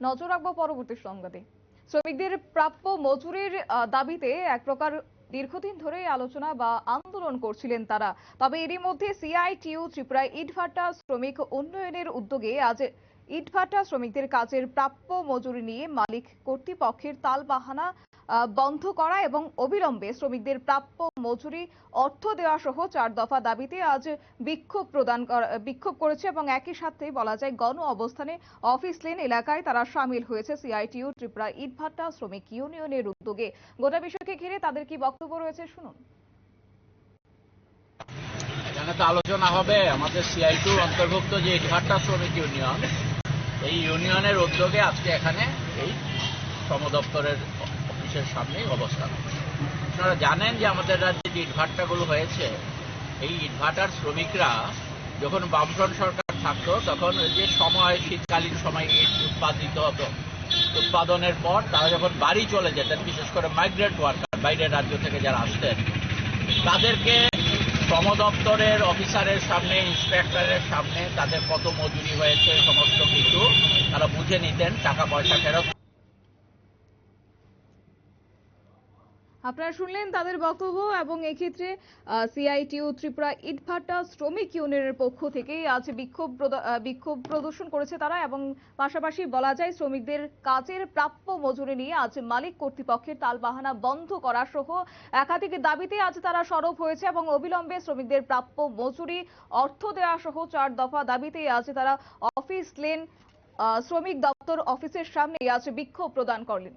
নজর রাখব পরবর্তী সংবাদে। শ্রমিকদের প্রাপ্য মজুরির দাবিতে এক প্রকার দীর্ঘদিন ধরে আলোচনা বা আন্দোলন করছিলেন তারা। তবে এরই মধ্যে সিআইটিউ, ত্রিপুরা ইটভাটা শ্রমিক উন্নয়নের উদ্যোগে আজ ইটভাটা শ্রমিকদের কাজের প্রাপ্য মজুরি নিয়ে মালিক কর্তৃপক্ষের তালবাহানা বন্ধ করা এবং অবিলম্বে শ্রমিকদের প্রাপ্য মজুরি, অর্থ দেওয়া সহ চার দফা দাবিতে আজ বিক্ষোভ প্রদান বিক্ষোভ করেছে এবং একই সাথে বলা যায় গণ অবস্থানে অফিস লেন এলাকায় তারা সামিল হয়েছে সিআইটিইউ ত্রিপুরা ইটভাটা শ্রমিক ইউনিয়নের উদ্যোগে। গোটা বিষয়কে ঘিরে তাদের কি বক্তব্য রয়েছে শুনুন। এখানে তো আলোচনা হবে। আমাদের সিআইটু অন্তর্ভুক্ত যে ইটভাটা শ্রমিক ইউনিয়ন, এই ইউনিয়নের উদ্যোগে আজকে এখানে এই শ্রম দপ্তরের অফিসের সামনেই অবস্থান। আপনারা জানেন যে আমাদের রাজ্যে যে ইটভাটাগুলো হয়েছে, এই ইটভাটার শ্রমিকরা যখন বামফ্রন্ট সরকার থাকতো, তখন যে সময়, শীতকালীন সময় ইট উৎপাদিত হতো। উৎপাদনের পর তারা যখন বাড়ি চলে যেতেন, বিশেষ করে মাইগ্রেন্ট ওয়ার্কার বাইরের রাজ্য থেকে যারা আসতেন, তাদেরকে শ্রম দপ্তরের অফিসারের সামনে, ইন্সপেক্টরের সামনে তাদের কত মজুরি হয়েছে, সমস্ত কিছু তারা বুঝে নিতেন, টাকা পয়সা ফেরত আপনারা শুনলেন তাদের বক্তব্য এবং এক্ষেত্রে সিআইটিইউ ত্রিপুরা ইটভাটা শ্রমিক ইউনিয়নের পক্ষ থেকে আজ বিক্ষোভ বিক্ষোভ প্রদর্শন করেছে তারা এবং পাশাপাশি বলা যায় শ্রমিকদের কাজের প্রাপ্য মজুরি নিয়ে আজ মালিক কর্তৃপক্ষের তালবাহানা বন্ধ করা সহ একাধিক দাবিতে আজ তারা সরব হয়েছে এবং অবিলম্বে শ্রমিকদের প্রাপ্য মজুরি, অর্থ দেওয়া সহ চার দফা দাবিতে আজ তারা অফিস লেন শ্রমিক দপ্তর অফিসের সামনে আজ বিক্ষোভ প্রদান করলেন।